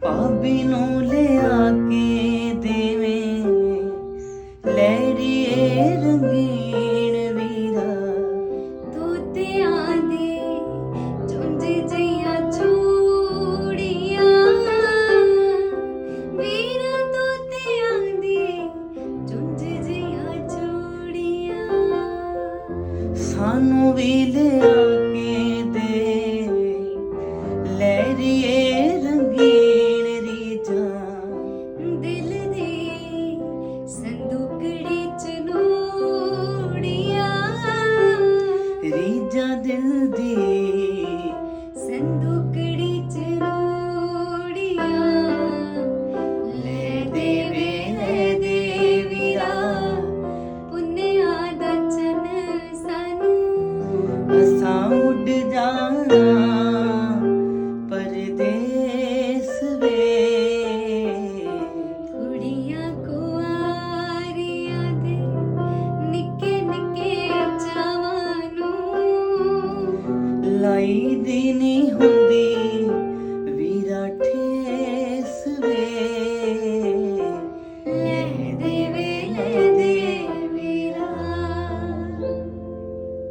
ਭਾਬੀ ਨੂੰ ਲਿਆ ਕੇ ਦੇਵੇਂ। ਲਹਿਰੀਏ ਰੰਗੀਨ ਵੀਰਾ। ਤੋਤਿਆਂ ਦੇ ਚੁੰਝ ਜਈਆਂ ਚੂੜੀਆਂ। ਵੀਰਾ ਤੋਤਿਆਂ ਦੇ ਚੁੰਝ ਜਈਆਂ ਚੂੜੀਆਂ। ਸਾਨੂੰ ਵੀ ਲਿਆ ਕੇ ਰੀਜਾਂ ਦਿਲ ਦੀ ਸੰਦੂਕੜੀ ਚ ਨੂੜੀਆਂ ਲੈ ਦੇਵੇ ਲੈ ਦੇ ਪੁੰਨਿਆ ਦਾ ਚਨ ਸਾਨੂੰ। ਅਸਾਂ ਉੱਡ ਜਾਣਾ। ਦਿਖਾਈ ਦੀ ਨਹੀਂ ਹੁੰਦੀ।